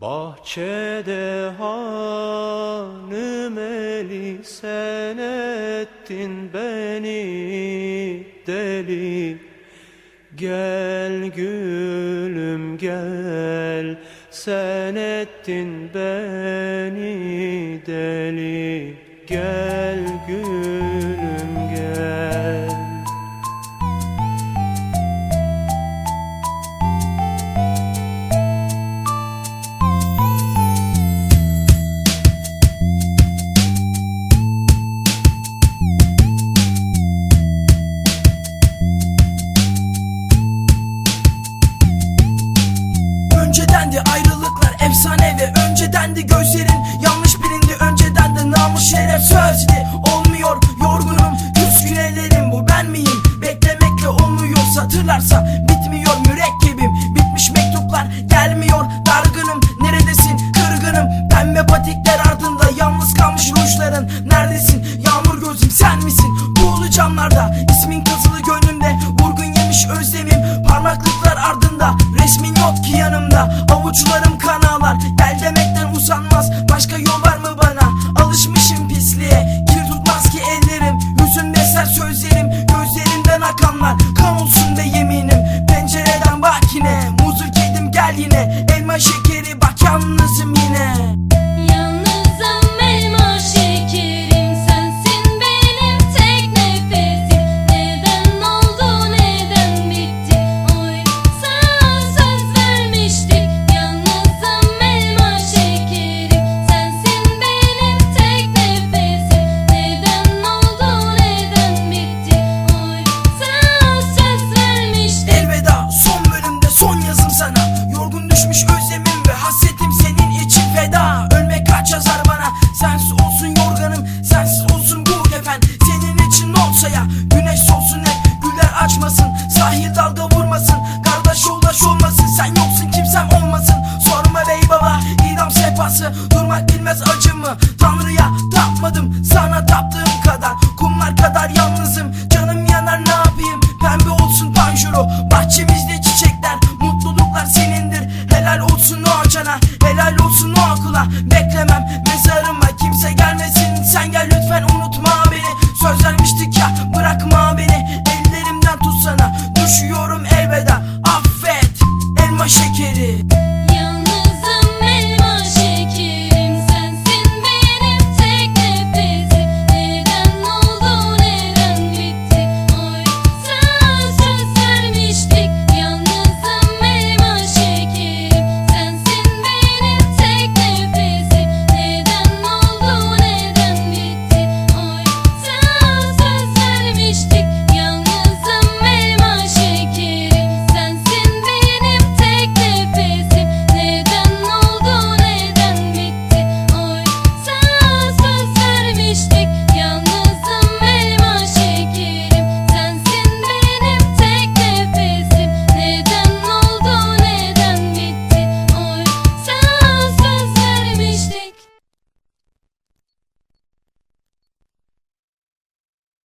Bahçede hanım eli sen ettin beni deli. Gel gülüm gel sen ettin beni deli. Gel gülüm De ayrılıklar efsane ve önceden de gözlerin yanlış bilindi. Önceden de namus şeref sözdi olmuyor. Yorgunum küskün ellerim bu ben miyim? Beklemekle olmuyor. Satırlarsa bitmiyor. Mürekkebim bitmiş mektuplar gelmiyor. Dargınım neredesin? Kırgınım. Pembe patikler yanımda avuçlarım kan ağlar gel demekten usanmaz. Başka yol var mı bana? Alışmışım pisliğe. Kir tutmaz ki ellerim. Hüzün besler sözlerim gözlerimden akanlar. Kan olsun be yeminim. Pencereden bak yine. Muzur kedim gel yine. Elma şekeri bak yalnızım yine hep Güller açmasın Sahil dalga vurmasın. Kardeş yoldaş olmasın. Sen yoksun geri.